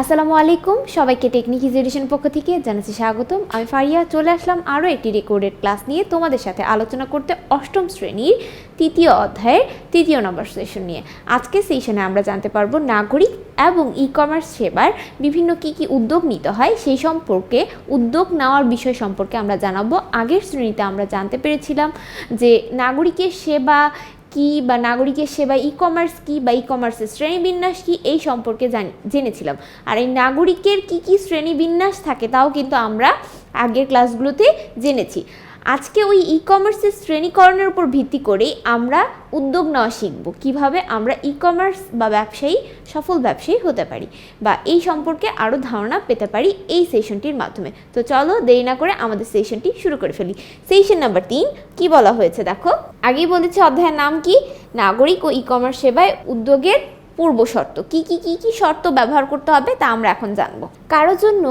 আসসালামু আলাইকুম। সবাইকে টেকনিক এডুকেশন পক্ষ থেকে জানাচ্ছি স্বাগতম। আমি ফারিয়া, চলে আসলাম আরও একটি রেকর্ডেড ক্লাস নিয়ে তোমাদের সাথে আলোচনা করতে অষ্টম শ্রেণির তৃতীয় অধ্যায়ের তৃতীয় নম্বর সেশন নিয়ে। আজকে সেশনে আমরা জানতে পারব নাগরিক এবং ই কমার্স সেবার বিভিন্ন কি কি উদ্যোগ নিতে হয়, সেই সম্পর্কে উদ্যোগ নেওয়ার বিষয় সম্পর্কে আমরা জানাব। আগের শ্রেণীতে আমরা জানতে পেরেছিলাম যে নাগরিকের সেবা কি বা নাগরিকের সেবা ই কমার্স কি বা ই কমার্সের শ্রেণীবিন্যাস কি, এই সম্পর্কে জানি, জেনেছিলাম। আর এই নাগরিকের কি কি শ্রেণীবিন্যাস থাকে, তাও কিন্তু আমরা আগের ক্লাসগুলোতে জেনেছি। আজকে ওই ই কমার্সের শ্রেণীকরণের উপর ভিত্তি করেই আমরা উদ্যোগ নেওয়া শিখব, কীভাবে আমরা ই কমার্স বা ব্যবসায়ী, সফল ব্যবসায়ী হতে পারি বা এই সম্পর্কে আরও ধারণা পেতে পারি এই সেশনটির মাধ্যমে। তো চলো দেরি না করে আমাদের সেশনটি শুরু করে ফেলি। সেশন নাম্বার তিন, কি বলা হয়েছে দেখো? আগেই বলেছে অধ্যায়ের নাম কি? নাগরিক ও ই কমার্স সেবায় উদ্যোগের পূর্ব শর্ত। কি কি কি কি শর্ত ব্যবহার করতে হবে তা আমরা এখন জানব। কারোর জন্য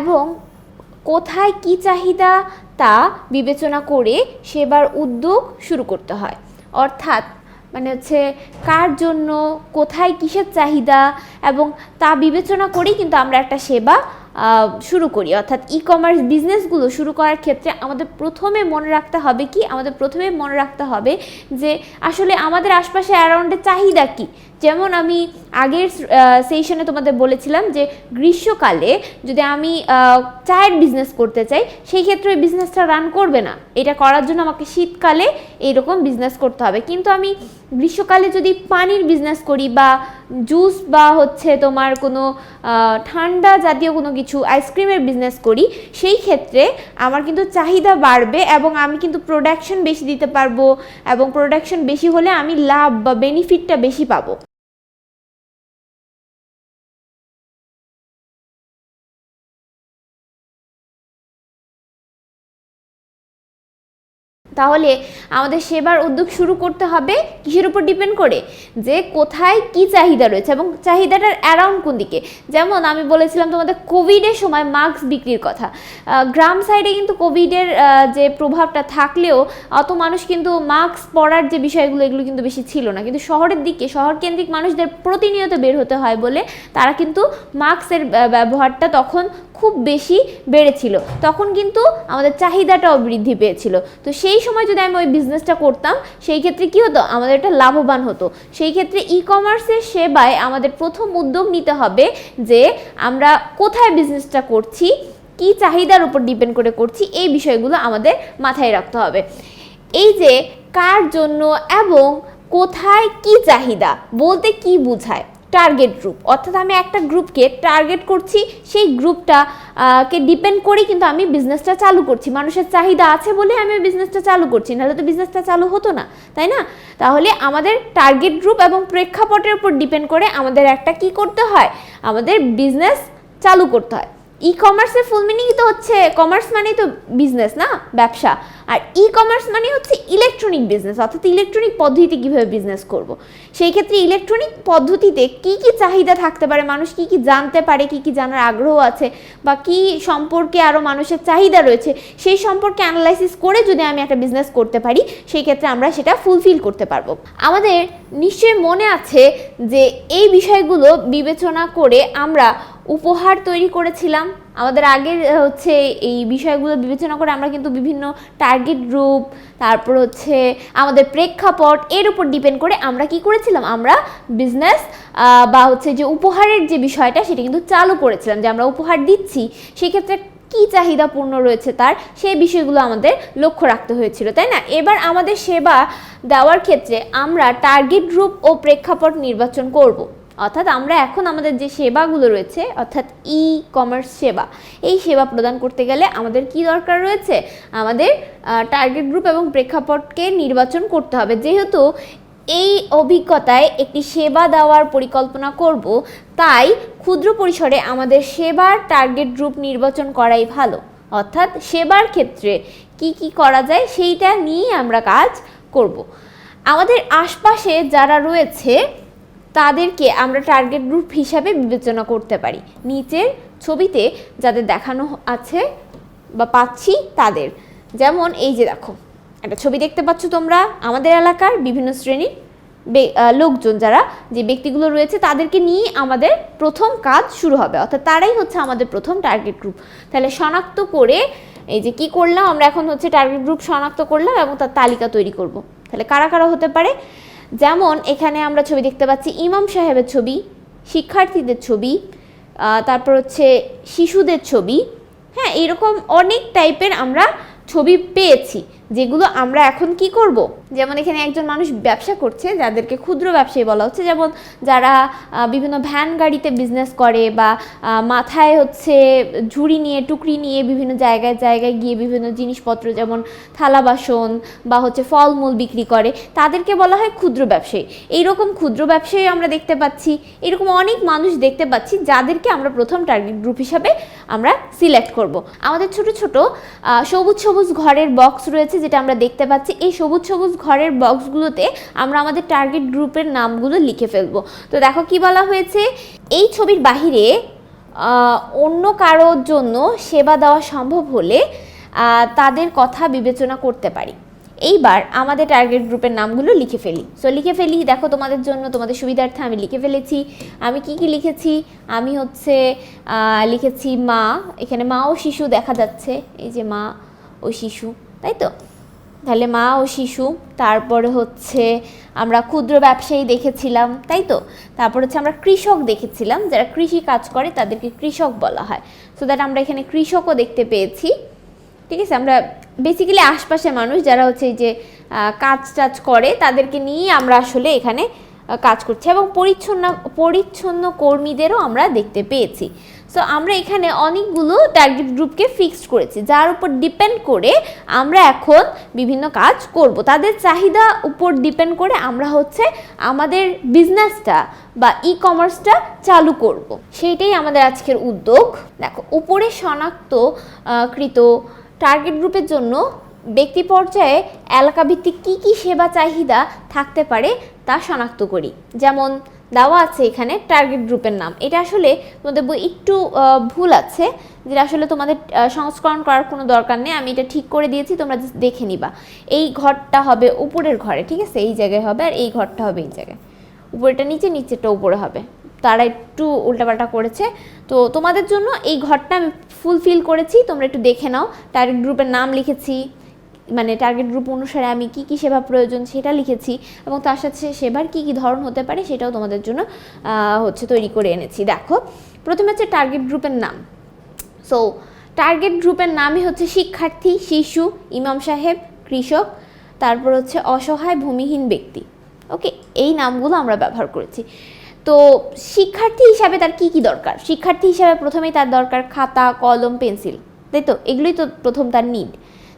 এবং কোথায় কি চাহিদা তা বিবেচনা করে সেবার উদ্যোগ শুরু করতে হয়। অর্থাৎ মানে হচ্ছে কার জন্য, কোথায় কিসের চাহিদা এবং তা বিবেচনা করেই কিন্তু আমরা একটা সেবা শুরু করি। অর্থাৎ ই কমার্স বিজনেসগুলো শুরু করার ক্ষেত্রে আমাদের প্রথমে মনে রাখতে হবে কি? আমাদের প্রথমে মনে রাখতে হবে যে আসলে আমাদের আশপাশে অ্যারাউন্ডে চাহিদা কি? যেমন আমি আগের সেশনে তোমাদের বলেছিলাম যে গ্রীষ্মকালে যদি আমি চায়ের বিজনেস করতে চাই, সেই ক্ষেত্রে ওই বিজনেসটা রান করবে না। এটা করার জন্য আমাকে শীতকালে এইরকম বিজনেস করতে হবে। কিন্তু আমি গ্রীষ্মকালে যদি পানির বিজনেস করি বা জুস বা হচ্ছে তোমার কোনো ঠান্ডা জাতীয় কোনো কিছু আইসক্রিমের বিজনেস করি, সেই ক্ষেত্রে আমার কিন্তু চাহিদা বাড়বে এবং আমি কিন্তু প্রোডাকশন বেশি দিতে পারব এবং প্রোডাকশন বেশি হলে আমি লাভ বা বেনিফিটটা বেশি পাবো। তাহলে আমাদের সেবার উদ্যোগ শুরু করতে হবে কিসের উপর ডিপেন্ড করে? যে কোথায় কি চাহিদা রয়েছে এবং চাহিদাটার অ্যারাউন্ড কোন দিকে? যেমন আমি বলেছিলাম তোমাদের কোভিডের সময় মাস্ক বিক্রির কথা। গ্রাম সাইডে কিন্তু কোভিডের যে প্রভাবটা থাকলেও অত মানুষ কিন্তু মাস্ক পরার যে বিষয়গুলো এগুলো কিন্তু বেশি ছিল না। কিন্তু শহরের দিকে শহর কেন্দ্রিক মানুষদের প্রতিনিয়ত বের হতে হয় বলে তারা কিন্তু মাস্কের ব্যবহারটা তখন খুব বেশি বেড়েছিল। তখন কিন্তু আমাদের চাহিদাটাও বৃদ্ধি পেয়েছিল। তো সেই সময় যদি আমি ওই বিজনেসটা করতাম, সেই ক্ষেত্রে কি হতো? আমাদের এটা লাভবান হতো। সেই ক্ষেত্রে ই কমার্সের সেবায় আমাদের প্রথম উদ্যোগ নিতে হবে যে, আমরা কোথায় বিজনেসটা করছি, কি চাহিদার উপর ডিপেন্ড করে করছি, এই বিষয়গুলো আমাদের মাথায় রাখতে হবে। এই যে, কার জন্য এবং কোথায় কি চাহিদা, বলতে কি বোঝায়? টার্গেট গ্রুপ অর্থাৎ আমি একটা গ্রুপকে টার্গেট করছি, সেই গ্রুপটা কে ডিপেন্ড করেই কিন্তু আমি বিজনেসটা চালু করছি। মানুষের চাহিদা আছে বলে আমি বিজনেসটা চালু করছি। নাহলে তো বিজনেসটা চালু হতো না, তাই না? তাহলে আমাদের টার্গেট গ্রুপ এবং প্রেক্ষাপটের উপর ডিপেন্ড করে আমাদের একটা কি করতে হয়? আমাদের বিজনেস চালু করতে হয়। ই কমার্সের ফুল মিনিংই তো হচ্ছে কমার্স মানেই তো বিজনেস না? ব্যবসা। আর ই কমার্স মানে হচ্ছে ইলেকট্রনিক বিজনেস অর্থাৎ ইলেকট্রনিক পদ্ধতিতে কীভাবে বিজনেস করব। সেই ক্ষেত্রে ইলেকট্রনিক পদ্ধতিতে কি কি চাহিদা থাকতে পারে, মানুষ কি কি জানতে পারে, কি কি জানার আগ্রহ আছে, বা কি সম্পর্কে আরও মানুষের চাহিদা রয়েছে, সেই সম্পর্কে অ্যানালাইসিস করে যদি আমি একটা বিজনেস করতে পারি, সেই ক্ষেত্রে আমরা সেটা ফুলফিল করতে পারব। আমাদের নিশ্চয়ই মনে আছে যে এই বিষয়গুলো বিবেচনা করে আমরা উপহার তৈরি করেছিলাম। আমাদের আগের হচ্ছে এই বিষয়গুলো বিবেচনা করে আমরা কিন্তু বিভিন্ন টার্গেট গ্রুপ তারপর হচ্ছে আমাদের প্রেক্ষাপট, এর উপর ডিপেন্ড করে আমরা কি করেছিলাম? আমরা বিজনেস বা হচ্ছে যে উপহারের যে বিষয়টা, সেটা কিন্তু চালু করেছিলাম, যে আমরা উপহার দিচ্ছি। সেক্ষেত্রে কি চাহিদা পূর্ণ রয়েছে তার সেই বিষয়গুলো আমাদের লক্ষ্য রাখতে হয়েছিল, তাই না? এবার আমাদের সেবা দেওয়ার ক্ষেত্রে আমরা টার্গেট গ্রুপ ও প্রেক্ষাপট নির্বাচন করব। অর্থাৎ আমরা এখন আমাদের যে সেবাগুলো রয়েছে, অর্থাৎ ই কমার্স সেবা, এই সেবা প্রদান করতে গেলে আমাদের কি দরকার রয়েছে? আমাদের টার্গেট গ্রুপ এবং প্রেক্ষাপটকে নির্বাচন করতে হবে। যেহেতু এই অভিজ্ঞতায় একটি সেবা দেওয়ার পরিকল্পনা করব, তাই ক্ষুদ্র পরিসরে আমাদের সেবার টার্গেট গ্রুপ নির্বাচন করাই ভালো। অর্থাৎ সেবার ক্ষেত্রে কি কি করা যায় সেইটা নিয়ে আমরা কাজ করব। আমাদের আশপাশে যারা রয়েছে তাদেরকে আমরা টার্গেট গ্রুপ হিসাবে বিবেচনা করতে পারি। নিচের ছবিতে যাদের দেখানো আছে বা পাচ্ছি তাদের। যেমন এই যে দেখো, একটা ছবি দেখতে পাচ্ছ তোমরা, আমাদের এলাকার বিভিন্ন শ্রেণির লোকজন যারা যে ব্যক্তিগুলো রয়েছে তাদেরকে নিয়ে আমাদের প্রথম কাজ শুরু হবে। অর্থাৎ তারাই হচ্ছে আমাদের প্রথম টার্গেট গ্রুপ তাহলে শনাক্ত করে এই যে কি করলাম, আমরা এখন হচ্ছে টার্গেট গ্রুপ শনাক্ত করলাম এবং তার তালিকা তৈরি করব। তাহলে কারা কারা হতে পারে? যেমন এখানে আমরা ছবি দেখতে পাচ্ছি ইমাম সাহেবের ছবি, শিক্ষার্থীদের ছবি তারপর হচ্ছে শিশুদের ছবি। হ্যাঁ এরকম অনেক টাইপের আমরা ছবি পেয়েছি, যেগুলো আমরা এখন কি করব? যেমন এখানে একজন মানুষ ব্যবসা করছে, যাদেরকে ক্ষুদ্র ব্যবসায়ী বলা হচ্ছে। যেমন যারা বিভিন্ন ভ্যান গাড়িতে বিজনেস করে বা মাথায় হচ্ছে ঝুড়ি নিয়ে, টুকরি নিয়ে বিভিন্ন জায়গায় জায়গায় গিয়ে বিভিন্ন জিনিসপত্র যেমন থালা বাসন বা হচ্ছে ফলমূল বিক্রি করে, তাদেরকে বলা হয় ক্ষুদ্র ব্যবসায়ী। এইরকম ক্ষুদ্র ব্যবসায়ী আমরা দেখতে পাচ্ছি, এরকম অনেক মানুষ দেখতে পাচ্ছি, যাদেরকে আমরা প্রথম টার্গেট গ্রুপ হিসাবে আমরা সিলেক্ট করব। আমাদের ছোট ছোট সবুজ সবুজ ঘরের বক্স রয়েছে, যেটা আমরা দেখতে পাচ্ছি। এই সবুজ সবুজ ঘরের বক্সগুলোতে আমরা আমাদের টার্গেট গ্রুপের নামগুলো লিখে ফেলব। তো দেখো কি বলা হয়েছে? এই ছবির বাহিরে অন্য কারোর জন্য সেবা দেওয়া সম্ভব হলে তাদের কথা বিবেচনা করতে পারি। এইবার আমাদের টার্গেট গ্রুপের নামগুলো লিখে ফেলি। সো লিখে ফেলি, দেখো তোমাদের জন্য, তোমাদের সুবিধার্থে আমি লিখে ফেলেছি। আমি কি কি লিখেছি? আমি হচ্ছে লিখেছি মা, এখানে মা ও শিশু দেখা যাচ্ছে। এই যে মা ও শিশু, তাই তো? তাহলে মা ও শিশু, তারপরে হচ্ছে আমরা ক্ষুদ্র ব্যবসায়ী দেখেছিলাম, তাই তো? তারপর হচ্ছে আমরা কৃষক দেখেছিলাম, যারা কৃষি কাজ করে তাদেরকে কৃষক বলা হয়। সো দ্যাট আমরা এখানে কৃষকও দেখতে পেয়েছি। ঠিক আছে? আমরা বেসিক্যালি আশপাশের মানুষ যারা হচ্ছে যে কাজ টাজ করে তাদেরকে নিয়েই আমরা আসলে এখানে কাজ করছি এবং পরিচ্ছন্ন পরিচ্ছন্ন কর্মীদেরও আমরা দেখতে পেয়েছি। সো আমরা এখানে অনেকগুলো টার্গেট গ্রুপকে ফিক্সড করেছি, যার উপর ডিপেন্ড করে আমরা এখন বিভিন্ন কাজ করব। তাদের চাহিদা উপর ডিপেন্ড করে আমরা হচ্ছে আমাদের বিজনেসটা বা ই কমার্সটা চালু করব। সেইটাই আমাদের আজকের উদ্যোগ। দেখো, উপরে শনাক্ত কৃত টার্গেট গ্রুপের জন্য ব্যক্তি পর্যায়ে এলাকাভিত্তিক কী কী সেবা চাহিদা থাকতে পারে তা শনাক্ত করি। যেমন দেওয়া আছে এখানে টার্গেট গ্রুপের নাম। এটা আসলে তোমাদের বই একটু ভুল আছে, যেটা আসলে তোমাদের সংস্করণ করার কোনো দরকার নেই। আমি এটা ঠিক করে দিয়েছি, তোমরা দেখে নিবা। এই ঘরটা হবে উপরের ঘরে, ঠিক আছে? এই জায়গায় হবে আর এই ঘরটা হবে এই জায়গায়। উপরেটা নিচে নিচেটা উপরে হবে। তারা একটু উল্টাপাল্টা করেছে। তো তোমাদের জন্য এই ঘরটা আমি ফুলফিল করেছি। তোমরা একটু দেখে নাও। টার্গেট গ্রুপের নাম লিখেছি। মানে টার্গেট গ্রুপ অনুসারে আমি কি কি সেবা প্রয়োজন সেটা লিখেছি এবং তার সাথে সেবার কি কি ধরন হতে পারে সেটাও তোমাদের জন্য হচ্ছে তৈরি করে এনেছি। দেখো, প্রথমে হচ্ছে টার্গেট গ্রুপের নাম। সো টার্গেট গ্রুপের নামই হচ্ছে শিক্ষার্থী, শিশু, ইমাম সাহেব, কৃষক, তারপর হচ্ছে অসহায় ভূমিহীন ব্যক্তি। ওকে এই নামগুলো আমরা ব্যবহার করেছি। তো শিক্ষার্থী হিসাবে তার কি কি দরকার? শিক্ষার্থী হিসাবে প্রথমেই তার দরকার খাতা, কলম, পেন্সিল, তাই তো? এগুলোই তো প্রথম তার নিড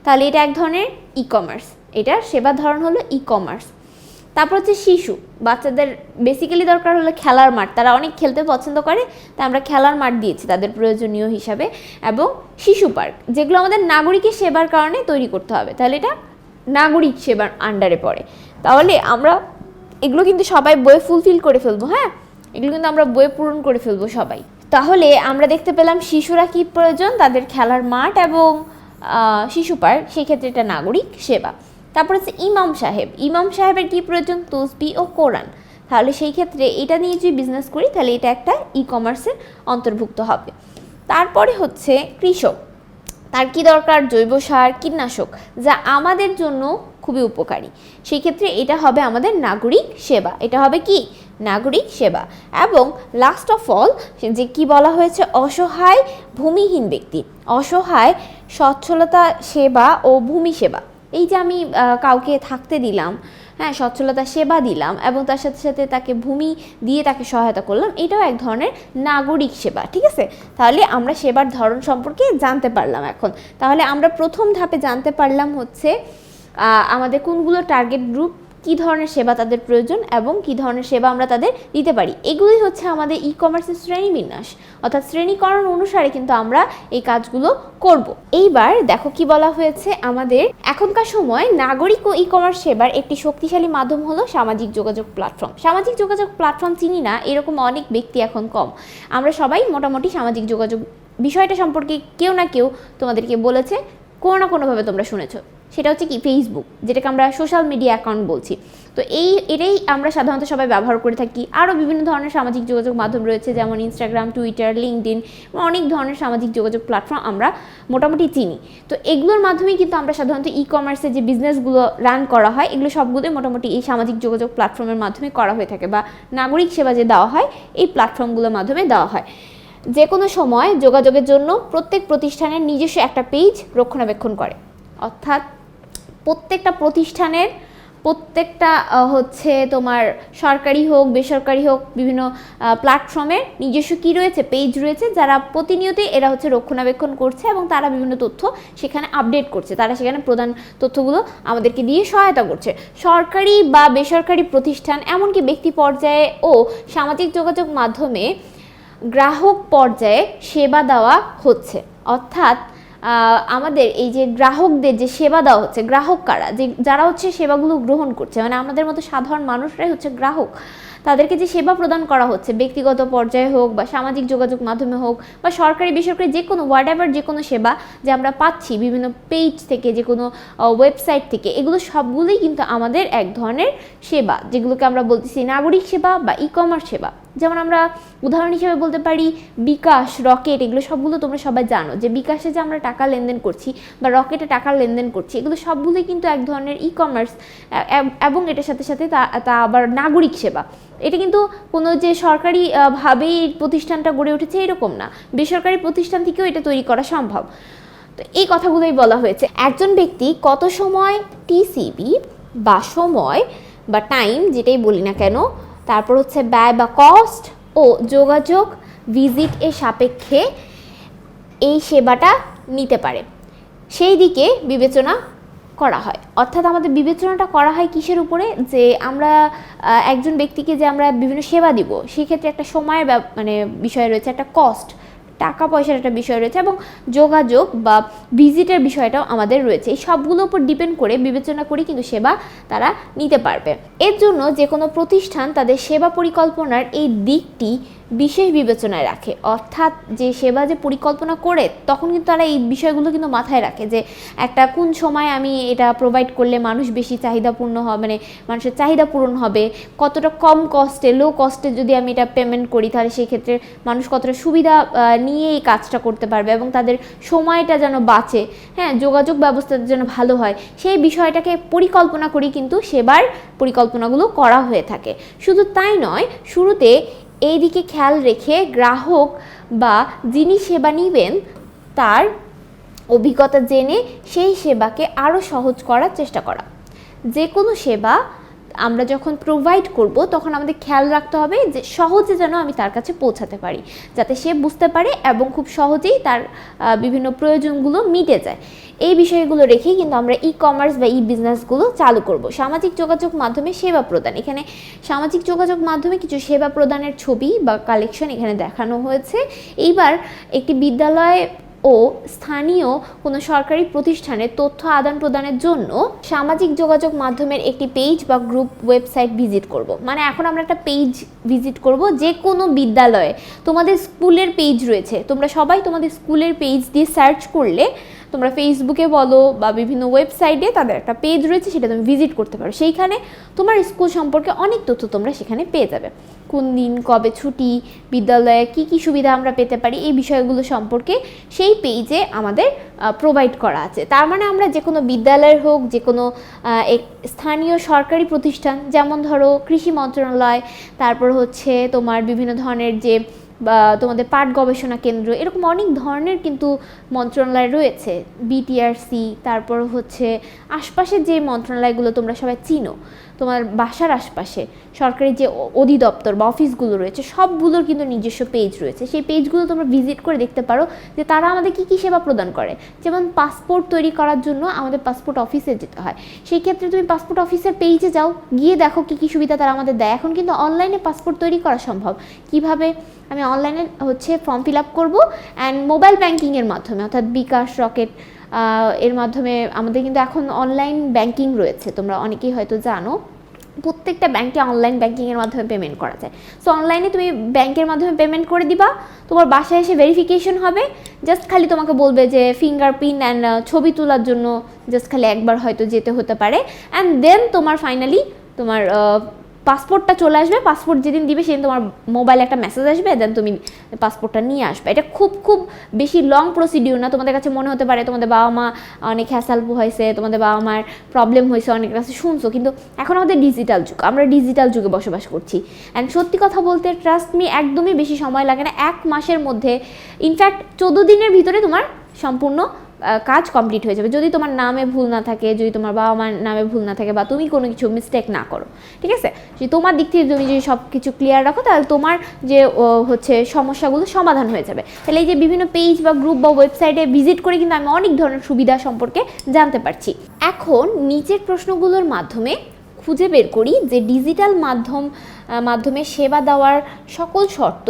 তাহলে এটা এক ধরনের ই কমার্স এটার সেবার ধরন হলো ই কমার্স তারপর হচ্ছে শিশু। বাচ্চাদের বেসিক্যালি দরকার হলো খেলার মাঠ। তারা অনেক খেলতে পছন্দ করে, তাই আমরা খেলার মাঠ দিয়েছি তাদের প্রয়োজনীয় হিসাবে। এবং শিশু পার্ক, যেগুলো আমাদের নাগরিকের সেবার কারণে তৈরি করতে হবে। তাহলে এটা নাগরিক সেবার আন্ডারে পড়ে। তাহলে আমরা এগুলো কিন্তু সবাই বইয়ে ফুলফিল করে ফেলব হ্যাঁ? এগুলো কিন্তু আমরা বইয়ে পূরণ করে ফেলব সবাই। তাহলে আমরা দেখতে পেলাম শিশুরা কি প্রয়োজন? তাদের খেলার মাঠ এবং শিশু পার্ক সেক্ষেত্রে এটা নাগরিক সেবা। তারপর হচ্ছে ইমাম সাহেব। ইমাম সাহেবের কি প্রয়োজন? তসবি ও কোরআন। তাহলে সেই ক্ষেত্রে এটা নিয়ে যদি বিজনেস করি, তাহলে এটা একটা ই কমার্সের অন্তর্ভুক্ত হবে। তারপরে হচ্ছে কৃষক। তার কি দরকার? জৈব সার, কীটনাশক, যা আমাদের জন্য খুবই উপকারী। সেই ক্ষেত্রে এটা হবে আমাদের নাগরিক সেবা। এটা হবে কি? নাগরিক সেবা। এবং লাস্ট অফ অল যে কি বলা হয়েছে? অসহায় ভূমিহীন ব্যক্তি। অসহায় সচ্ছলতা সেবা ও ভূমি সেবা। এই যে আমি কাউকে থাকতে দিলাম হ্যাঁ সচ্ছলতা সেবা দিলাম এবং তার সাথে সাথে তাকে ভূমি দিয়ে তাকে সহায়তা করলাম, এটাও এক ধরনের নাগরিক সেবা, ঠিক আছে? তাহলে আমরা সেবার ধরন সম্পর্কে জানতে পারলাম এখন। তাহলে আমরা প্রথম ধাপে জানতে পারলাম হচ্ছে আমাদের কোনগুলো টার্গেট গ্রুপ কী ধরনের সেবা তাদের প্রয়োজন এবং কী ধরনের সেবা আমরা তাদের দিতে পারি? এগুলি হচ্ছে আমাদের ই কমার্সের শ্রেণীবিন্যাস অর্থাৎ শ্রেণীকরণ অনুসারে কিন্তু আমরা এই কাজগুলো করব। এইবার দেখো কি বলা হয়েছে আমাদের। এখনকার সময় নাগরিক ও ই কমার্স সেবার একটি শক্তিশালী মাধ্যম হলো সামাজিক যোগাযোগ প্ল্যাটফর্ম সামাজিক যোগাযোগ প্ল্যাটফর্ম চিনি না, এরকম অনেক ব্যক্তি এখন কম। আমরা সবাই মোটামুটি সামাজিক যোগাযোগ বিষয়টা সম্পর্কে কেউ না কেউ তোমাদেরকে বলেছে, কোনো না কোনোভাবে তোমরা শুনেছো। সেটা হচ্ছে কি ফেসবুক যেটাকে আমরা সোশ্যাল মিডিয়া অ্যাকাউন্ট বলছি। তো এই, এটাই আমরা সাধারণত সবাই ব্যবহার করে থাকি। আরও বিভিন্ন ধরনের সামাজিক যোগাযোগ মাধ্যম রয়েছে, যেমন ইনস্টাগ্রাম টুইটার লিঙ্কডিন অনেক ধরনের সামাজিক যোগাযোগ প্ল্যাটফর্ম আমরা মোটামুটি চিনি। তো এগুলোর মাধ্যমেই কিন্তু আমরা সাধারণত ই কমার্সের যে বিজনেসগুলো রান করা হয়, এগুলো সবগুলোই মোটামুটি এই সামাজিক যোগাযোগ প্ল্যাটফর্মের মাধ্যমে করা হয়ে থাকে, বা নাগরিক সেবা যে দেওয়া হয়, এই প্ল্যাটফর্মগুলোর মাধ্যমে দেওয়া হয়। যে কোনো সময় যোগাযোগের জন্য প্রত্যেক প্রতিষ্ঠানের নিজস্ব একটা পেজ রক্ষণাবেক্ষণ করে। অর্থাৎ প্রত্যেকটা প্রতিষ্ঠানের, প্রত্যেকটা হচ্ছে তোমার সরকারি হোক, বেসরকারি হোক, বিভিন্ন প্ল্যাটফর্মের নিজস্ব কী রয়েছে পেজ রয়েছে, যারা প্রতিনিয়তই এরা হচ্ছে রক্ষণাবেক্ষণ করছে এবং তারা বিভিন্ন তথ্য সেখানে আপডেট করছে। তারা সেখানে প্রধান তথ্যগুলো আমাদেরকে দিয়ে সহায়তা করছে। সরকারি বা বেসরকারি প্রতিষ্ঠান এমনকি ব্যক্তি পর্যায়ে ও সামাজিক যোগাযোগ মাধ্যমে গ্রাহক পর্যায়ে সেবা দেওয়া হচ্ছে। অর্থাৎ আমাদের এই যে গ্রাহকদের যে সেবা দেওয়া হচ্ছে, গ্রাহক কারা? যে যারা হচ্ছে সেবাগুলো গ্রহণ করছে মানে আমাদের মতো সাধারণ মানুষরাই হচ্ছে গ্রাহক। তাদেরকে যে সেবা প্রদান করা হচ্ছে, ব্যক্তিগত পর্যায়ে হোক বা সামাজিক যোগাযোগ মাধ্যমে হোক বা সরকারি, বেসরকারি যে কোনো হোয়াট এভার যে কোনো সেবা যে আমরা পাচ্ছি, বিভিন্ন পেজ থেকে যে কোনো ওয়েবসাইট থেকে, এগুলো সবগুলোই কিন্তু আমাদের এক ধরনের সেবা, যেগুলোকে আমরা বলতেছি নাগরিক সেবা বা ই কমার্স সেবা। যেমন আমরা উদাহরণ হিসেবে বলতে পারি, বিকাশ, রকেট এগুলো সবগুলো তোমরা সবাই জানো। যে বিকাশে যে আমরা টাকা লেনদেন করছি বা রকেটে টাকা লেনদেন করছি, এগুলো সবগুলোই কিন্তু এক ধরনের ই কমার্স এবং এটার সাথে সাথে তা তা আবার নাগরিক সেবা। এটা কিন্তু কোনো যে সরকারি ভাবেই প্রতিষ্ঠানটা গড়ে উঠেছে এরকম না। বেসরকারি প্রতিষ্ঠান থেকেও এটা তৈরি করা সম্ভব। তো এই কথাগুলোই বলা হয়েছে। একজন ব্যক্তি কত সময় টিসিবি বা সময় বা টাইম, যেটাই বলি না কেন তারপর হচ্ছে ব্যয় বা কস্ট ও যোগাযোগ ভিজিট এর সাপেক্ষে এই সেবাটা নিতে পারে। সেই দিকে বিবেচনা করা হয়। অর্থাৎ আমাদের বিবেচনাটা করা হয় কিসের উপরে? যে আমরা একজন ব্যক্তিকে যে আমরা বিভিন্ন সেবা দিব, সেক্ষেত্রে একটা সময়ের মানে বিষয় রয়েছে, একটা কস্ট টাকা পয়সার একটা বিষয় রয়েছে এবং যোগাযোগ বা ভিজিটের বিষয়টাও আমাদের রয়েছে। এই সবগুলোর উপর ডিপেন্ড করে বিবেচনা করে কিন্তু সেবা তারা নিতে পারবে। এর জন্য যে কোনো প্রতিষ্ঠান তাদের সেবা পরিকল্পনার এই দিকটি বিশেষ বিবেচনায় রাখে। অর্থাৎ যে সেবা যে পরিকল্পনা করে, তখন কিন্তু তারা এই বিষয়গুলো কিন্তু মাথায় রাখে যে, একটা কোন সময় আমি এটা প্রোভাইড করলে মানুষ বেশি চাহিদাপূর্ণ হবে মানে মানুষের চাহিদা পূরণ হবে, কতটা কম কস্টে লো কস্টে যদি আমি এটা পেমেন্ট করি, তাহলে সেই ক্ষেত্রে মানুষ কতটা সুবিধা নিয়ে এই কাজটা করতে পারবে এবং তাদের সময়টা যেন বাঁচে। হ্যাঁ যোগাযোগ ব্যবস্থা যেন ভালো হয়, সেই বিষয়টাকে পরিকল্পনা করেই কিন্তু সেবার পরিকল্পনাগুলো করা হয়ে থাকে। শুধু তাই নয়, শুরুতে এই দিকে খেয়াল রেখে গ্রাহক বা যিনি সেবা নেবেন, তার অভিজ্ঞতা জেনে সেই সেবাকে আরও সহজ করার চেষ্টা করা। যে কোনো সেবা আমরা যখন প্রোভাইড করব, তখন আমাদের খেয়াল রাখতে হবে যে সহজে যেন আমি তার কাছে পৌঁছাতে পারি, যাতে সে বুঝতে পারে এবং খুব সহজেই তার বিভিন্ন প্রয়োজনগুলো মিটে যায়। এই বিষয়গুলো রেখেই কিন্তু আমরা ই কমার্স বা ই বিজনেসগুলো চালু করব। সামাজিক যোগাযোগ মাধ্যমে সেবা প্রদান। এখানে সামাজিক যোগাযোগ মাধ্যমে কিছু সেবা প্রদানের ছবি বা কালেকশন এখানে দেখানো হয়েছে। এইবার একটি বিদ্যালয় ও স্থানীয় কোনো সরকারি প্রতিষ্ঠানে তথ্য আদান প্রদানের জন্য সামাজিক যোগাযোগ মাধ্যমের একটি পেজ বা গ্রুপ ওয়েবসাইট ভিজিট করব। মানে এখন আমরা একটা পেজ ভিজিট করব যে কোনো বিদ্যালয়ে। তোমাদের স্কুলের পেজ রয়েছে। তোমরা সবাই তোমাদের স্কুলের পেজ দিয়ে সার্চ করলে তোমরা ফেসবুকে বলো বা বিভিন্ন ওয়েবসাইটে তাদের একটা পেজ রয়েছে, সেটা তুমি ভিজিট করতে পারো। সেইখানে তোমার স্কুল সম্পর্কে অনেক তথ্য তোমরা সেখানে পেয়ে যাবে। কোন দিন, কবে ছুটি, বিদ্যালয়ে কি কি সুবিধা আমরা পেতে পারি, এই বিষয়গুলো সম্পর্কে সেই পেজে আমাদের প্রোভাইড করা আছে। তার মানে আমরা যে কোনো বিদ্যালয়ের হোক যে কোনো স্থানীয় সরকারি প্রতিষ্ঠান, যেমন ধরো কৃষি মন্ত্রণালয়, তারপর হচ্ছে তোমার বিভিন্ন ধরনের যে বা তোমাদের পাট গবেষণা কেন্দ্র, এরকম অনেক ধরনের কিন্তু মন্ত্রণালয় রয়েছে। বিটিআরসি তারপর হচ্ছে আশপাশের যে মন্ত্রণালয়গুলো তোমরা সবাই চিনো। তোমার বাসার আশপাশে সরকারি যে অধিদপ্তর বা অফিসগুলো রয়েছে, সবগুলোর কিন্তু নিজস্ব পেজ রয়েছে। সেই পেজগুলো তোমরা ভিজিট করে দেখতে পারো যে তারা আমাদের কী কী সেবা প্রদান করে। যেমন পাসপোর্ট তৈরি করার জন্য আমাদের পাসপোর্ট অফিসে যেতে হয়। সেই ক্ষেত্রে তুমি পাসপোর্ট অফিসের পেজে যাও, গিয়ে দেখো কী কী সুবিধা তারা আমাদের দেয়। এখন কিন্তু অনলাইনে পাসপোর্ট তৈরি করা সম্ভব। কীভাবে? আমি অনলাইনে হচ্ছে ফর্ম ফিল আপ করব অ্যান্ড মোবাইল ব্যাংকিংয়ের মাধ্যমে, অর্থাৎ বিকাশ, রকেট এর মাধ্যমে আমাদের কিন্তু এখন অনলাইন ব্যাংকিং রয়েছে, তোমরা অনেকেই হয়তো জানো। প্রত্যেকটা ব্যাংকে অনলাইন ব্যাংকিংয়ের মাধ্যমে পেমেন্ট করা যায়। সো অনলাইনে তুমি ব্যাংকের মাধ্যমে পেমেন্ট করে দিবা, তোমার বাসায় এসে ভেরিফিকেশন হবে জাস্ট খালি তোমাকে বলবে যে ফিঙ্গারপ্রিন্ট অ্যান্ড ছবি তোলার জন্য জাস্ট খালি একবার হয়তো যেতে হতে পারে। অ্যান্ড দেন তোমার ফাইনালি তোমার পাসপোর্টটা চলে আসবে পাসপোর্ট যেদিন দিবে সেদিন তোমার মোবাইলে একটা মেসেজ আসবে দেন তুমি পাসপোর্টটা নিয়ে আসবে। এটা খুব খুব বেশি লং প্রসিডিউর না, তোমাদের কাছে মনে হতে পারে, তোমাদের বাবা মা অনেক হ্যাসালপু হয়েছে, তোমাদের বাবা মার প্রবলেম হয়েছে, অনেক কাছে শুনছো, কিন্তু এখন আমাদের ডিজিটাল যুগ, আমরা ডিজিটাল যুগে বসবাস করছি। অ্যান্ড সত্যি কথা বলতে ট্রাস্ট মি একদমই বেশি সময় লাগে না, এক মাসের মধ্যে ইনফ্যাক্ট চোদ্দ দিনের ভিতরে তোমার সম্পূর্ণ কাজ কমপ্লিট হয়ে যাবে। যদি তোমার নামে ভুল না থাকে, যদি তোমার বাবা মার নামে ভুল না থাকে বা তুমি কোনো কিছু মিস্টেক না করো, ঠিক আছে? যে তোমার দিক থেকে তুমি যদি সব কিছু ক্লিয়ার রাখো, তাহলে তোমার যে হচ্ছে সমস্যাগুলো সমাধান হয়ে যাবে। তাহলে এই যে বিভিন্ন পেজ বা গ্রুপ বা ওয়েবসাইটে ভিজিট করে কিন্তু আমি অনেক ধরনের সুবিধা সম্পর্কে জানতে পারছি। এখন নিচের প্রশ্নগুলোর মাধ্যমে খুঁজে বের করি যে ডিজিটাল মাধ্যম মাধ্যমে সেবা দেওয়ার সকল শর্ত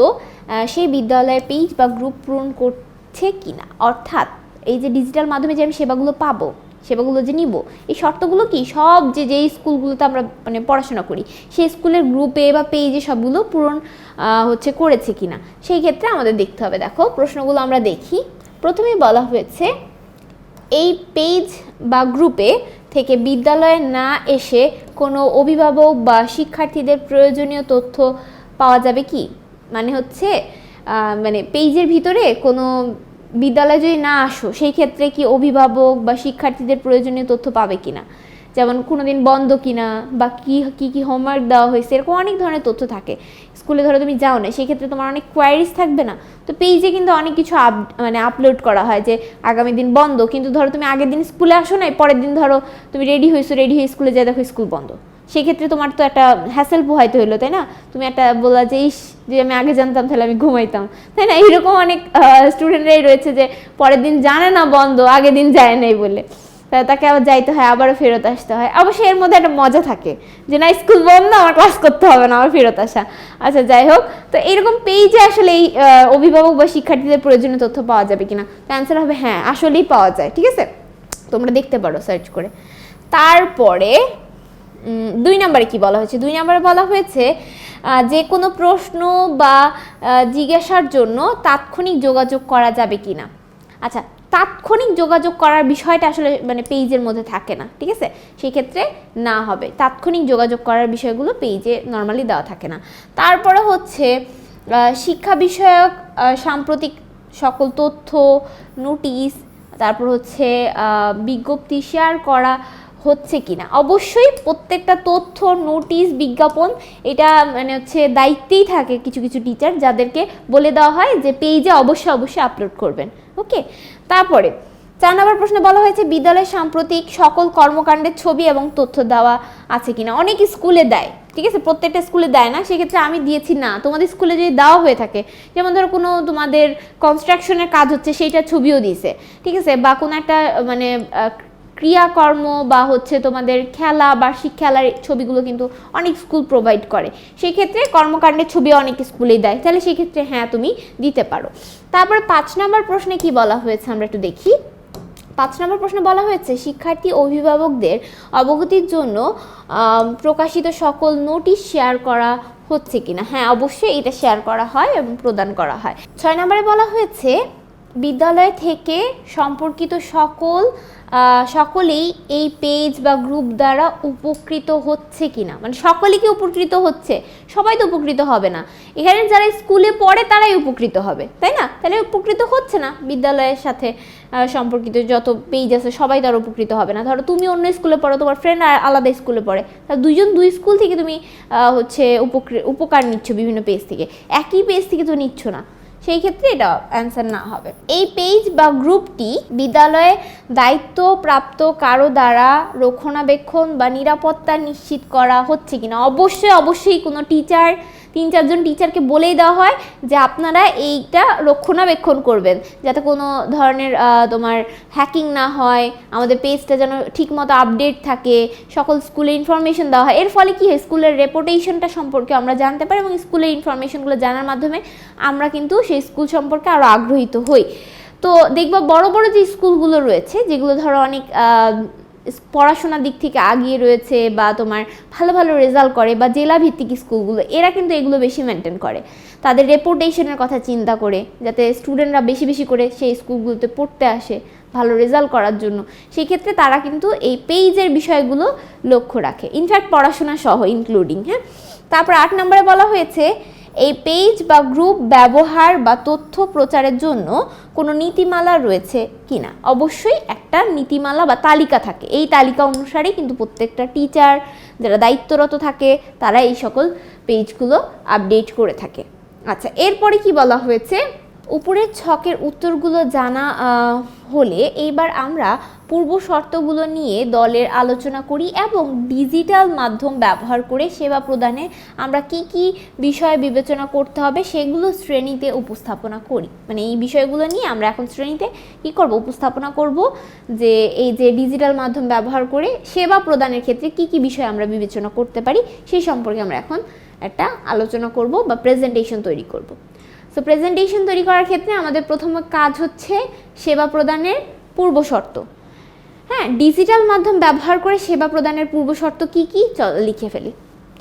সেই বিদ্যালয়ের পেজ বা গ্রুপ পূরণ করছে কিনা। অর্থাৎ এই যে ডিজিটাল মাধ্যমে যে আমি সেবাগুলো পাবো, সেবাগুলো যে নিব, এই শর্তগুলো কি? সব যে, যেই স্কুলগুলোতে আমরা মানে পড়াশোনা করি, সেই স্কুলের গ্রুপে বা পেজে সবগুলো পূরণ হচ্ছে করেছে কিনা? সেই ক্ষেত্রে আমাদের দেখতে হবে। দেখো, প্রশ্নগুলো আমরা দেখি। প্রথমেই বলা হয়েছে, এই পেজ বা গ্রুপে থেকে বিদ্যালয়ে না এসে কোনো অভিভাবক বা শিক্ষার্থীদের প্রয়োজনীয় তথ্য পাওয়া যাবে কি? মানে হচ্ছে মানে পেজের ভিতরে কোনো বিদ্যালয়ে যদি না আসো, সেই ক্ষেত্রে কি অভিভাবক বা শিক্ষার্থীদের প্রয়োজনীয় তথ্য পাবে কিনা? যেমন কোনো দিন বন্ধ কিনা বা কি কি কি হোমওয়ার্ক দেওয়া হয়েছে, এরকম অনেক ধরনের তথ্য থাকে। স্কুলে ধরো তুমি যাও না সেই ক্ষেত্রে তোমার অনেক কোয়ারিজ থাকবে না। তো পেজে কিন্তু অনেক কিছু আপ মানে আপলোড করা হয় যে আগামী দিন বন্ধ, কিন্তু ধরো তুমি আগের দিন স্কুলে আসো নাই, পরের দিন ধরো তুমি রেডি হয়েছো রেডি হয়ে স্কুলে যাই দেখো স্কুল বন্ধ। সেক্ষেত্রে তোমার তো একটা হ্যাসেল পোহাইতে হইল, তাই না? তুমি একটা বলা যে, ইস যে আমি আগে জানতাম তাহলে আমি ঘুমাইতাম। তাই না? এইরকম অনেক স্টুডেন্টরাই রয়েছে যে, পরের দিন জানে না বন্ধ, আগের দিন যায় নাই বলে। তাকে আবার যাইতে হয়, আবারও ফেরত আসতে হয়। অবশ্যই এর মধ্যে একটা মজা থাকে যে, না, স্কুল বন্ধ, আমার ক্লাস করতে হবে না, আমার ফেরত আসা। আচ্ছা যাই হোক, তো এইরকম পেজে আসলে এই অভিভাবক বা শিক্ষার্থীদের প্রয়োজনীয় তথ্য পাওয়া যাবে কিনা? তো অ্যান্সার হবে হ্যাঁ আসলেই পাওয়া যায়। ঠিক আছে? তোমরা দেখতে পারো সার্চ করে। তারপরে দুই নম্বরে কি বলা হয়েছে? দুই নম্বরে বলা হয়েছে যে কোনো প্রশ্ন বা জিজ্ঞাসার জন্য তাৎক্ষণিক যোগাযোগ করা যাবে কি না আচ্ছা তাৎক্ষণিক যোগাযোগ করার বিষয়টা আসলে মানে পেজের মধ্যে থাকে না, ঠিক আছে? সেই ক্ষেত্রে না হবে। তাৎক্ষণিক যোগাযোগ করার বিষয়গুলো পেজে নর্মালি দেওয়া থাকে না। তারপরে হচ্ছে শিক্ষা বিষয়ক সাম্প্রতিক সকল তথ্য, নোটিশ, তারপর হচ্ছে বিজ্ঞপ্তি শেয়ার করা হচ্ছে কিনা। অবশ্যই প্রত্যেকটা তথ্য, নোটিশ, বিজ্ঞাপন, এটা মানে হচ্ছে দায়িত্বেই থাকে কিছু কিছু টিচার যাদেরকে বলে দেওয়া হয় যে পেজে অবশ্যই অবশ্যই আপলোড করবেন। ওকে তারপরে চার নম্বর প্রশ্নে বলা হয়েছে বিদ্যালয়ের সাম্প্রতিক সকল কর্মকাণ্ডের ছবি এবং তথ্য দেওয়া আছে কিনা? অনেক স্কুলে দেয়, ঠিক আছে? প্রত্যেকটা স্কুলে দেয় না, সেক্ষেত্রে আমি দিয়েছি না। তোমাদের স্কুলে যদি দেওয়া হয়ে থাকে, যেমন ধরো কোনো তোমাদের কনস্ট্রাকশনের কাজ হচ্ছে সেইটা ছবিও দিয়েছে, ঠিক আছে? বা কোনো একটা মানে ক্রিয়াকর্ম বা হচ্ছে তোমাদের খেলা, বার্ষিক খেলার ছবিগুলো কিন্তু অনেক স্কুল প্রোভাইড করে। সেই ক্ষেত্রে কর্মকাণ্ডের ছবি অনেক স্কুলেই দেয়। তাহলে সেই ক্ষেত্রে হ্যাঁ তুমি দিতে পারো। তারপর পাঁচ নম্বর প্রশ্নে কি বলা হয়েছে আমরা একটু দেখি। পাঁচ নম্বর প্রশ্ন বলা হয়েছে, শিক্ষার্থী অভিভাবকদের অবগতির জন্য প্রকাশিত সকল নোটিশ শেয়ার করা হচ্ছে কিনা? হ্যাঁ অবশ্যই এটা শেয়ার করা হয় এবং প্রদান করা হয়। ছয় নম্বরে বলা হয়েছে, বিদ্যালয় থেকে সম্পর্কিত সকল সকলেই এই পেজ বা গ্রুপ দ্বারা উপকৃত হচ্ছে কিনা? মানে সকলে কি উপকৃত হচ্ছে? সবাই তো উপকৃত হবে না। এখানে যারা স্কুলে পড়ে, তারাই উপকৃত হবে, তাই না? তাহলে উপকৃত হচ্ছে না বিদ্যালয়ের সাথে সম্পর্কিত যত পেজ আছে, সবাই তার উপকৃত হবে না। ধরো তুমি অন্য স্কুলে পড়ো, তোমার ফ্রেন্ড আর আলাদা স্কুলে পড়ে। তা দুজন দুই স্কুল থেকে তুমি হচ্ছে উপকৃ- উপকার নিচ্ছ বিভিন্ন পেজ থেকে। একই পেজ থেকে তো নিচ্ছ না। সেই ক্ষেত্রে এটা অ্যান্সার না হবে। এই পেজ বা গ্রুপটি বিদ্যালয়ে দায়িত্বপ্রাপ্ত কারও দ্বারা রক্ষণাবেক্ষণ বা নিরাপত্তা নিশ্চিত করা হচ্ছে কিনা? অবশ্যই অবশ্যই কোনো টিচার তিন চারজন টিচারকে বলেই দেওয়া হয় যে আপনারা এইটা রক্ষণাবেক্ষণ করবেন, যাতে কোনো ধরনের তোমার হ্যাকিং না হয়, আমাদের পেজটা যেন ঠিকমতো আপডেট থাকে, সকল স্কুলে ইনফরমেশন দেওয়া হয়। এর ফলে কি হয়? স্কুলের রেপুটেশনটা সম্পর্কে আমরা জানতে পারি এবং স্কুলের ইনফরমেশনগুলো জানার মাধ্যমে আমরা কিন্তু সেই স্কুল সম্পর্কে আরও আগ্রহীত হই। তো দেখবা বড় বড় যে স্কুলগুলো রয়েছে, যেগুলো ধরো অনেক পড়াশোনার দিক থেকে আগিয়ে রয়েছে বা তোমার ভালো ভালো রেজাল্ট করে বা জেলা ভিত্তিক স্কুলগুলো, এরা কিন্তু এগুলো বেশি মেনটেন করে। তাদের রেপুটেশনের কথা চিন্তা করে, যাতে স্টুডেন্টরা বেশি বেশি করে সেই স্কুলগুলোতে পড়তে আসে ভালো রেজাল্ট করার জন্য। সেই ক্ষেত্রে তারা কিন্তু এই পেইজের বিষয়গুলো লক্ষ্য রাখে। ইনফ্যাক্ট পড়াশোনা সহ ইনক্লুডিং হ্যাঁ? তারপর আট নম্বরে বলা হয়েছে এই পেজ বা গ্রুপ ব্যবহার বা তথ্য প্রচারের জন্য কোনো নীতিমালা রয়েছে কিনা? অবশ্যই একটা নীতিমালা বা তালিকা থাকে। এই তালিকা অনুসারে কিন্তু প্রত্যেকটা টিচার যারা দায়িত্বরত থাকে, তারা এই সকল পেজগুলো আপডেট করে থাকে। আচ্ছা এরপরে কি বলা হয়েছে? উপরের ছকের উত্তরগুলো জানা হলে এইবার আমরা পূর্ব শর্তগুলো নিয়ে দলের আলোচনা করি এবং ডিজিটাল মাধ্যম ব্যবহার করে সেবা প্রদানে আমরা কি কি বিষয় বিবেচনা করতে হবে সেগুলো শ্রেণীতে উপস্থাপনা করি। মানে এই বিষয়গুলো নিয়ে আমরা এখন শ্রেণীতে কি করব, উপস্থাপনা করব যে এই যে ডিজিটাল মাধ্যম ব্যবহার করে সেবা প্রদানের ক্ষেত্রে কি কি বিষয় আমরা বিবেচনা করতে পারি সেই সম্পর্কে আমরা এখন একটা আলোচনা করব বা প্রেজেন্টেশন তৈরি করব। সো প্রেজেন্টেশন তৈরি করার ক্ষেত্রে আমাদের প্রথম কাজ হচ্ছে সেবা প্রদানের পূর্ব শর্ত। হ্যাঁ ডিজিটাল মাধ্যম ব্যবহার করে সেবা প্রদানের পূর্ব শর্ত কি কি? চলো লিখে ফেলি।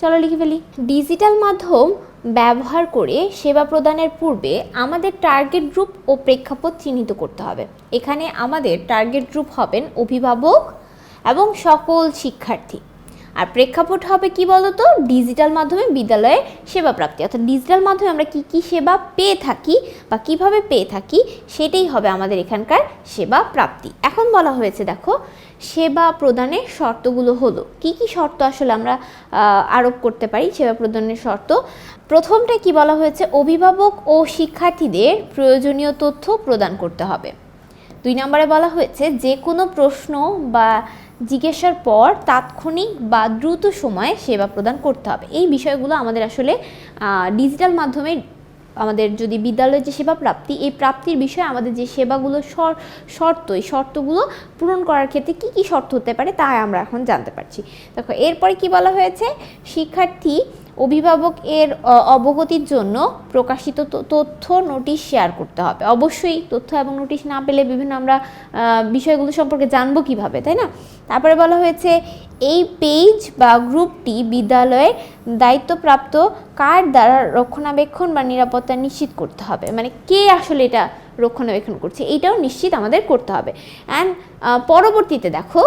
চলো লিখে ফেলি। ডিজিটাল মাধ্যম ব্যবহার করে সেবা প্রদানের পূর্বে আমাদের টার্গেট গ্রুপ ও প্রেক্ষাপট চিহ্নিত করতে হবে। এখানে আমাদের টার্গেট গ্রুপ হবেন অভিভাবক এবং সকল শিক্ষার্থী। আর প্রেক্ষাপট হবে কি বলতো? ডিজিটাল মাধ্যমে বিদ্যালয়ে সেবা প্রাপ্তি অর্থাৎ ডিজিটাল মাধ্যমে আমরা কি কি সেবা পেয়ে থাকি বা কীভাবে পেয়ে থাকি, সেটাই হবে আমাদের এখানকার সেবা প্রাপ্তি এখন বলা হয়েছে, দেখো, সেবা প্রদানের শর্তগুলো হলো। কি কি শর্ত আসলে আমরা আরোপ করতে পারি সেবা প্রদানের শর্ত? প্রথমটা কি বলা হয়েছে? অভিভাবক ও শিক্ষার্থীদের প্রয়োজনীয় তথ্য প্রদান করতে হবে। দুই নম্বরে বলা হয়েছে, যে কোনো প্রশ্ন বা জিজ্ঞাসার পর তাৎক্ষণিক বা দ্রুত সময়ে সেবা প্রদান করতে হবে। এই বিষয়গুলো আমাদের আসলে ডিজিটাল মাধ্যমে আমাদের যদি বিদ্যালয়ের যে সেবা প্রাপ্তি, এই প্রাপ্তির বিষয়ে আমাদের যে সেবাগুলো শর্ত, এই শর্তগুলো পূরণ করার ক্ষেত্রে কি কি শর্ত হতে পারে, তা আমরা এখন জানতে পারছি। দেখো, এরপরে কি বলা হয়েছে? শিক্ষার্থী অভিভাবক এর অবগতির জন্য প্রকাশিত তথ্য নোটিশ শেয়ার করতে হবে। অবশ্যই তথ্য এবং নোটিশ না পেলে বিভিন্ন আমরা বিষয়গুলো সম্পর্কে জানব কীভাবে, তাই না? তারপরে বলা হয়েছে, এই পেজ বা গ্রুপটি বিদ্যালয়ের দায়িত্বপ্রাপ্ত কার দ্বারা রক্ষণাবেক্ষণ বা নিরাপত্তা নিশ্চিত করতে হবে? মানে কে আসলে এটা রক্ষণাবেক্ষণ করছে? এইটাও নিশ্চিত আমাদের করতে হবে। অ্যান্ড পরবর্তীতে দেখো,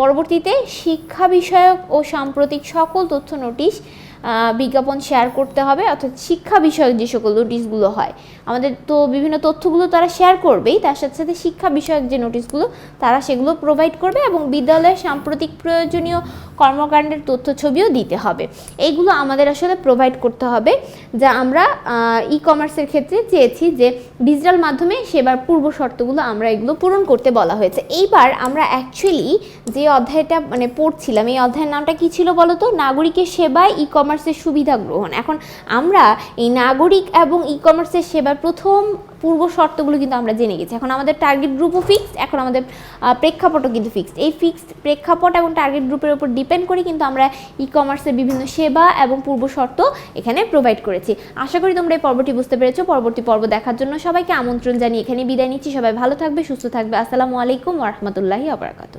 পরবর্তীতে শিক্ষা বিষয়ক ও সাম্প্রতিক সকল তথ্য নোটিশ বিজ্ঞাপন শেয়ার করতে হবে, অর্থাৎ শিক্ষা বিষয়ক যে সকল নোটিশগুলো হয়। আমাদের তো বিভিন্ন তথ্যগুলো তারা শেয়ার করবেই, তার সাথে সাথে শিক্ষা বিষয়ক যে নোটিশগুলো তারা সেগুলো প্রোভাইড করবে এবং বিদ্যালয়ের সাম্প্রতিক প্রয়োজনীয় কর্মকাণ্ডের তথ্য ছবিও দিতে হবে। এইগুলো আমাদের আসলে প্রোভাইড করতে হবে, যা আমরা ই কমার্সের ক্ষেত্রে চেয়েছি যে ডিজিটাল মাধ্যমে সেবার পূর্ব শর্তগুলো আমরা এগুলো পূরণ করতে বলা হয়েছে। এইবার আমরা অ্যাকচুয়ালি যে অধ্যায়টা মানে পড়ছিলাম, এই অধ্যায়ের নামটা কি ছিল বলো তো নাগরিকের সেবায় ই কমার্সের সুবিধা গ্রহণ। এখন আমরা এই নাগরিক এবং ই কমার্সের সেবার প্রথম পূর্ব শর্তগুলো কিন্তু আমরা জেনে গেছি। এখন আমাদের টার্গেট গ্রুপও ফিক্সড এখন আমাদের প্রেক্ষাপটও কিন্তু ফিক্সড এই ফিক্সড প্রেক্ষাপট এবং টার্গেট গ্রুপের উপর ডিপেন্ড করে কিন্তু আমরা ই কমার্সের বিভিন্ন সেবা এবং পূর্ব শর্ত এখানে প্রোভাইড করেছি। আশা করি তোমরা এই পর্বটি বুঝতে পেরেছ। পরবর্তী পর্ব দেখার জন্য সবাইকে আমন্ত্রণ জানিয়ে এখানে বিদায় নিচ্ছি। সবাই ভালো থাকবে, সুস্থ থাকবে। আসসালামু আলাইকুম ওরহমতুল্লাহি আবরাকাতু